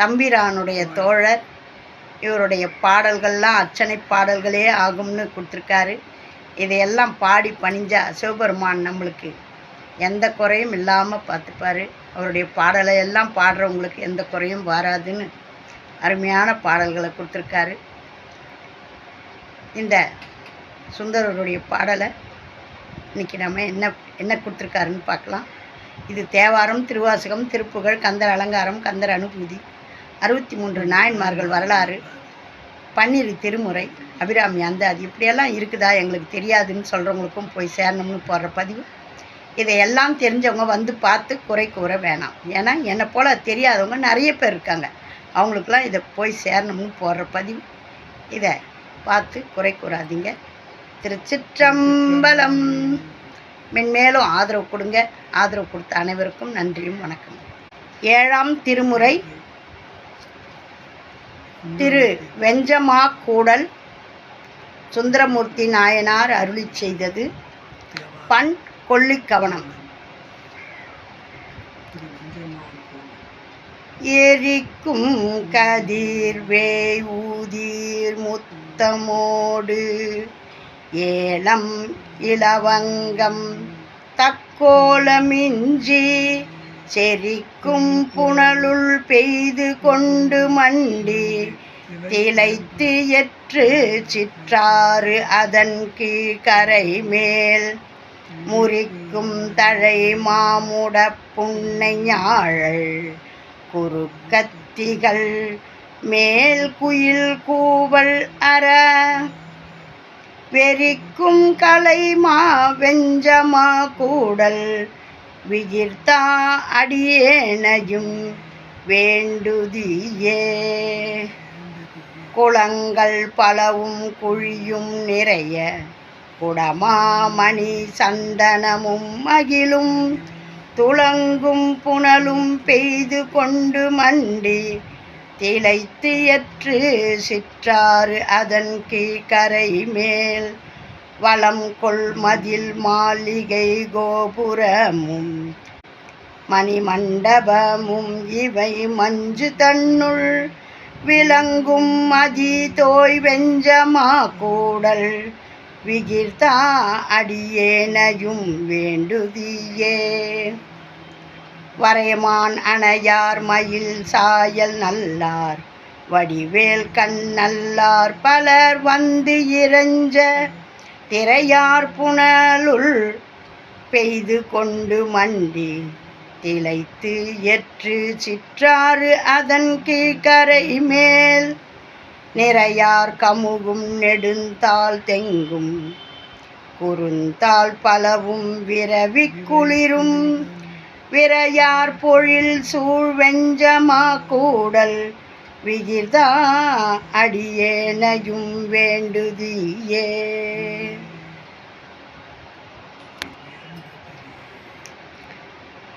தம்பிரானுடைய தோழர். இவருடைய பாடல்கள்லாம் அர்ச்சனை பாடல்களே ஆகும்னு கொடுத்துருக்காரு. இதையெல்லாம் பாடி பணிஞ்சா சிவபெருமான் நம்மளுக்கு எந்த குறையும் இல்லாமல் பார்த்துப்பாரு. அவருடைய பாடலை எல்லாம் பாடுறவங்களுக்கு எந்த குறையும் வராதுன்னு அருமையான பாடல்களை கொடுத்துருக்காரு. இந்த சுந்தரருடைய பாடலை இன்னைக்கு நம்ம என்ன என்ன கொடுத்துருக்காருன்னு பார்க்கலாம். இது தேவாரம் திருவாசகம் திருப்புகழ் கந்தர் அலங்காரம் கந்தர் அனுபூதி. அறுபத்தி மூன்று நாயன்மார்கள் வரலாறு பன்னிரு திருமுறை அபிராமி அந்த அது இப்படியெல்லாம் இருக்குதா எங்களுக்கு தெரியாதுன்னு சொல்கிறவங்களுக்கும் போய் சேரணும்னு போடுற பதிவு. இதையெல்லாம் தெரிஞ்சவங்க வந்து பார்த்து குறை கூற வேணாம். ஏன்னா என்னை போல் தெரியாதவங்க நிறைய பேர் இருக்காங்க. அவங்களுக்கெல்லாம் இதை போய் சேரணும்னு போடுற பதிவு. இதை பார்த்து குறை கூறாதீங்க. திருச்சிற்றம்பலம். மென்மேலும் ஆதரவு கொடுங்க. ஆதரவு கொடுத்த அனைவருக்கும் நன்றியும் வணக்கம் ஏழாம் திருமுறை திரு வெஞ்சமா கூடல் சுந்தரமூர்த்தி நாயனார் அருளி செய்தது. பண் கொள்ளிக்கவனம். எரிக்கும் கதிர்வே ஊதீர் முத்தமோடு. ஏலம் இளவங்கம் தக்கோலமின்றி செரிக்கும் புனலுள் பெய்து கொண்டு மண்டி திளைத்து எற்று சிற்றாறு அதன் கீழ்கரை மேல். முறிக்கும் தழை மாமுட புன்னை ஞாழல் குறுக்கத்திகள் மேல் குயில் கூவல் அற. வெறிக்கும் கலைமா வெஞ்சமா கூடல் விகிர்த்தா அடியேனையும் வேண்டுதியே. குளங்கள் பலவும் குழியும் நிறைய குடமாமணி சந்தனமும் மகிழும் துளங்கும் புனலும் பெய்து கொண்டு மண்டி திளைத்து எற்று சிற்றாறு அதன் கீழ்கரை மேல். வளம் கொள் மதில் மாளிகை கோபுரமும் மணிமண்டபமும் இவை மஞ்சு தன்னுள் விளங்கும் மதி தோய் வெஞ்சமா கூடல். விகிர்த்தா அடியேனையும் வேண்டுதியே. வரையமான் அணையார் மயில் சாயல் நல்லார். வடிவேல் கண் நல்லார் பலர் வந்து இறைஞ்ச திரையார் புனலுள் பெய்து கொண்டு மண்டி திளைத்து எற்று சிற்றாறு அதன் கீழ்கரை மேல். நிறையார் கமுகும் நெடுந்தாள் தெங்கும் குறுந்தால் பலவும் விரவி குளிரும். விரையார் பொழில் சூழ்வெஞ்சமா கூடல் விகிர்தா அடியேனையும் வேண்டுதியே.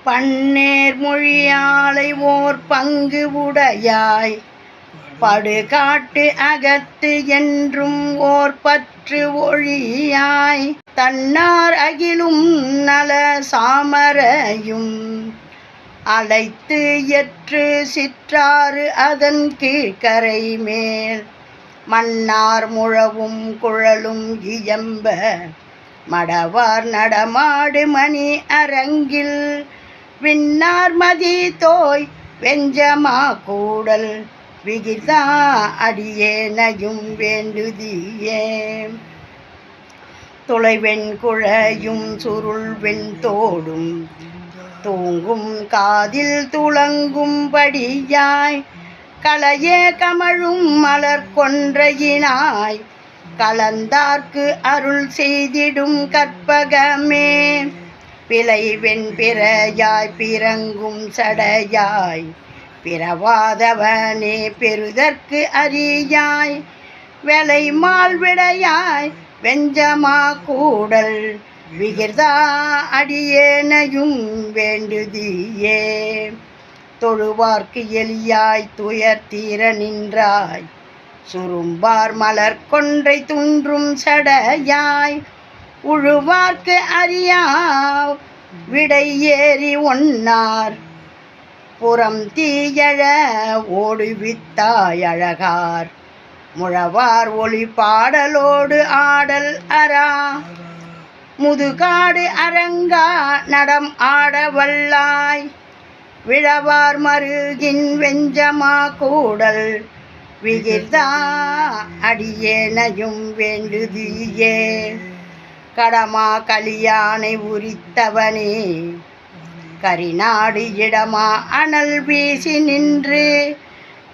பன்னேர் மொழியாலை ஓர் பங்கு உடையாய். படுகாட்டு அகத்து என்றும் ஓர் பற்று ஒழியாய். தன்னார் அகிலும் நல சாமரையும் அழைத்து எற்று சிற்றாறு அதன் கீழ்கரை மேல். மன்னார் முழவும் குழலும் இயம்ப மடவார் நடமாடு மணி அரங்கில். விண்ணார் மதி தோய் வெஞ்சமா கூடல் விகிதா அடியேனையும் வேண்டுதியே துளைவெண் குழையும் சுருள் வெண் தோடும் தூங்கும் காதில் துளங்கும்படியாய் களையே கமழும் மலர் கொன்றையினாய் கலந்தார்க்கு அருள் செய்திடும் கற்பகமே. விளை பிறையாய் பிறங்கும் சடையாய் பிறவாதவனே பெறுதற்கு அறியாய் வெலை மால்விடையாய் வெஞ்சமா கூடல் விகிர்தா அடியேனையும் வேண்டுதியே. தொழுவார்க்கு எலியாய் துயர் தீர நின்றாய். சுரும்பார் மலர் கொன்றை துன்றும் சடையாய். உழுவார்க்கு அறியா விடை ஏறி ஒன்னார். புறம் தீயழ ஓடுவித்தாய் அழகார். முழவார் ஒளி பாடலோடு ஆடல் அரா முதுகாடு அரங்கா நடம் ஆட வல்லாய். விழவார் மருகின் வெஞ்சமா கூடல். விகிர்தா அடியேனையும் வேண்டுதியே. கடமா கலியானை உரித்தவனே. கரிநாடு இடமா அனல் வீசி நின்று.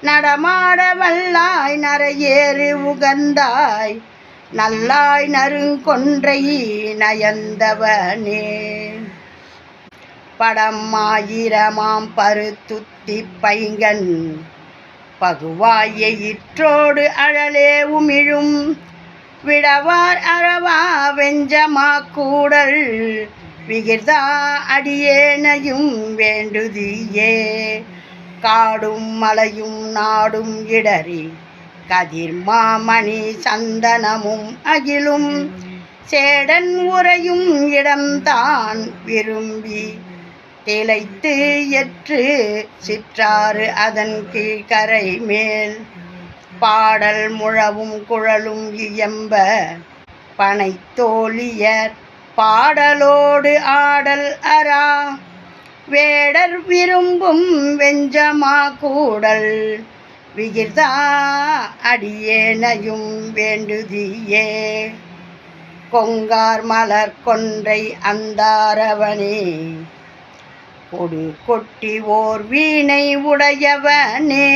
நடமாட வல்லாய் நரையேறு உகந்தாய். நல்லாய் நறுங்கொன்றை நயந்தவனே. படம் ஆயிரமாம் பருத்துத்தி பைங்கன் பகுவாயை இற்றோடு அழலே உமிழும் விடவார் அறவா வெஞ்சமா கூடல் விகிர்தா அடியேனையும் வேண்டுதியே. காடும் மலையும் நாடும் இடறி கதிர் மாமணி சந்தனமும் அகிலும் சேடன் உரையும் இடம்தான் விரும்பி திளைத்து எற்று சிற்றாறு அதன் கீழ்கரை மேல். பாடல் முழவும் குழலும் இயம்ப பனைத்தோழியர் பாடலோடு ஆடல் அரா வேடர் விரும்பும் வெஞ்சமா கூடல் விகிர்தா அடியேனையும் வேண்டுதியே. கொங்கார் மலர் கொன்றை அந்தாரவனே கொடு கொட்டி ஓர் வீணை உடையவனே.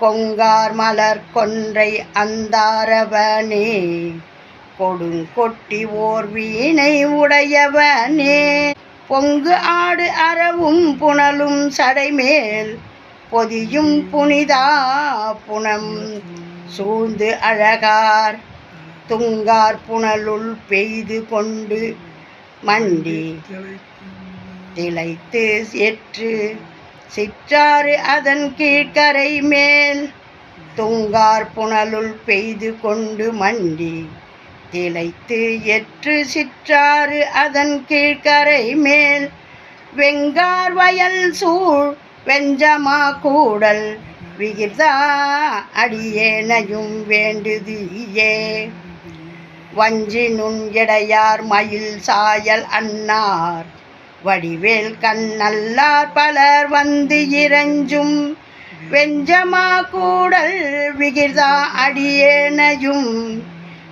கொங்கார் மலர் கொன்றை அந்தாரவனே கொடுங்கொட்டி ஓர் வீணை உடையவனே. பொங்கு ஆடு அறவும் புனலும் சடைமேல் பொதியும் புனிதா புனம் சூழ்ந்து அழகார். துங்கார் புனலுள் பெய்து கொண்டு மண்டி திளைத்து ஏற்று சிற்றாறு அதன் கீழ்கரை மேல். துங்கார் புனலுள் பெய்து கொண்டு மண்டி திளைத்து எற்று சிற்றாறு அதன் கீழ்கரை மேல். வெங்கார் வயல் சூழ் வெஞ்சமா கூடல் விகிர்தா அடியேனையும் வேண்டுதியே. வஞ்சி நுண் இடையார் மயில் சாயல் அன்னார் வடிவேல் கண்ணல்லார் பலர் வந்து இறஞ்சும் வெஞ்சமா கூடல் விகிர்தா அடியேனையும்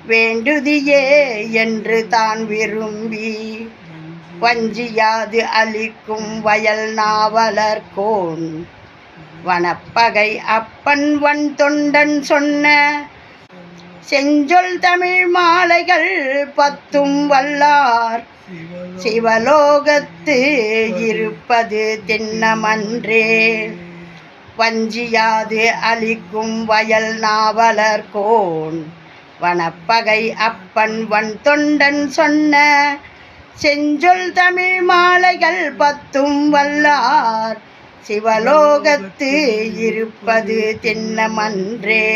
வேண்டுதியே என்று தான் விரும்பி வஞ்சியாது அளிக்கும் வயல் நாவலர் கோன் வனப்பகை அப்பன் வன் தொண்டன் சொன்ன செஞ்சொல் தமிழ் மாலைகள் பத்தும் வல்லார். சிவலோகத்து இருப்பது திண்ணமன்றே. வஞ்சியாது அளிக்கும் வயல் நாவலர் கோன் வனப்பகை அப்பன் வன் தொண்டன் சொன்ன செஞ்சொல் தமிழ் மாலைகள் பத்தும் வல்லார். சிவலோகத்து இருப்பது திண்ணமன்றே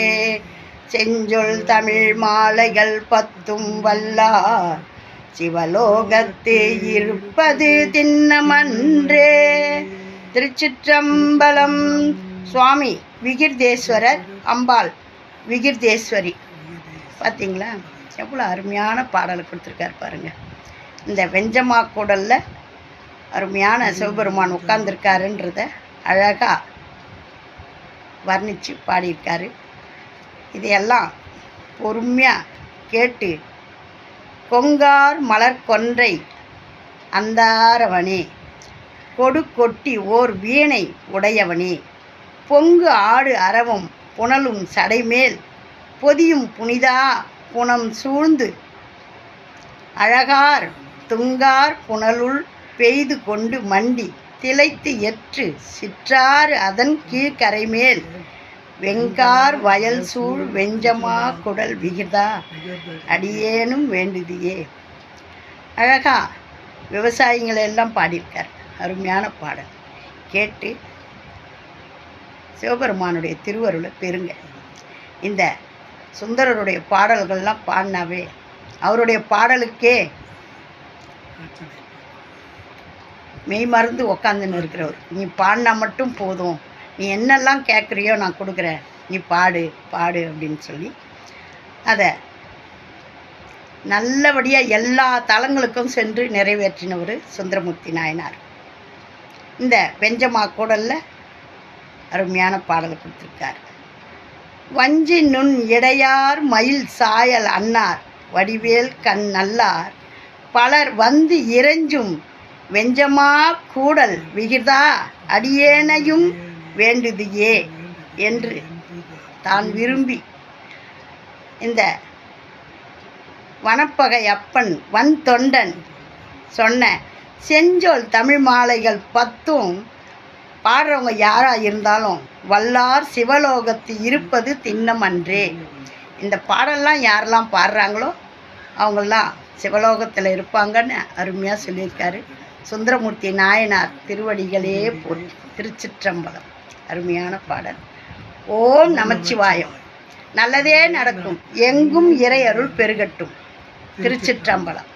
செஞ்சொல் தமிழ் மாலைகள் பத்தும் வல்லார். சிவலோகத்து இருப்பது திண்ணமன்றே திருச்சிற்றம்பலம் சுவாமி விகிர்தேஸ்வரர் அம்பாள் விகிர்தேஸ்வரி. பார்த்தீங்களா எவ்வளோ அருமையான பாடலை கொடுத்துருக்காரு பாருங்கள் இந்த வெஞ்சமா கூடலில் அருமையான சிவபெருமான் உட்கார்ந்துருக்காருன்றத அழகாக வர்ணித்து பாடியிருக்காரு. இதையெல்லாம் பொறுமையாக கேட்டு கொங்கார் மலர் கொன்றை அந்தாரவனே கொடு கொட்டி ஓர் வீணை உடையவனே பொங்கு ஆடு அறவும் புனலும் சடைமேல் பொதியும் புனிதா புனம் சூழ்ந்து அழகார் துங்கார் புனலுள் பெய்து கொண்டு மண்டி திளைத்து எற்று சிற்றாறு அதன் கீழ்கரை மேல் வெங்கார் வயல் சூழ் வெஞ்சமா குடல் விகிதா அடியேனும் வேண்டுதியே. அழகா விவசாயிகளை எல்லாம் பாடியிருக்கார். அருமையான பாடல். கேட்டு சிவபெருமானுடைய திருவருளை பெறுங்க. இந்த சுந்தரருடைய பாடல்கள்லாம் பாடினாவே அவருடைய பாடலுக்கே மெய் மருந்து உக்காந்துன்னு இருக்கிறவர். நீ பாடினா மட்டும் போதும். நீ என்னெல்லாம் கேட்குறியோ நான் கொடுக்குறேன். நீ பாடு பாடு அப்படின்னு சொல்லி. அதை நல்லபடியாக எல்லா தலங்களுக்கும் சென்று நிறைவேற்றினவர் சுந்தரமூர்த்தி நாயனார். இந்த வெஞ்சமா கூடலில் அருமையான பாடலை கொடுத்துருக்கார். வஞ்சி நுண் இடையார் மயில் சாயல் அன்னார். வடிவேல் கண் நல்லார். பலர் வந்து இறைஞ்சும். வெஞ்சமா கூடல் விகிதா அடியேனையும் வேண்டுதியே என்று தான் விரும்பி. இந்த வனப்பகை அப்பன் வன் தொண்டன் சொன்ன செஞ்சொல் தமிழ் மாலைகள் பத்தும் பாடுறவங்க யாராக இருந்தாலும் வல்லார் சிவலோகத்து இருப்பது திண்ணம் அன்றே. இந்த பாடல்லாம் யாரெல்லாம் பாடுறாங்களோ அவங்களாம் சிவலோகத்தில் இருப்பாங்கன்னு அருமையாக சொல்லியிருக்காரு. சுந்தரமூர்த்தி நாயனார் திருவடிகளே போற்றி திருச்சிற்றம்பலம். அருமையான பாடல். ஓம் நமச்சிவாயம். நல்லதே நடக்கும். எங்கும் இறை அருள் பெருகட்டும். திருச்சிற்றம்பலம்.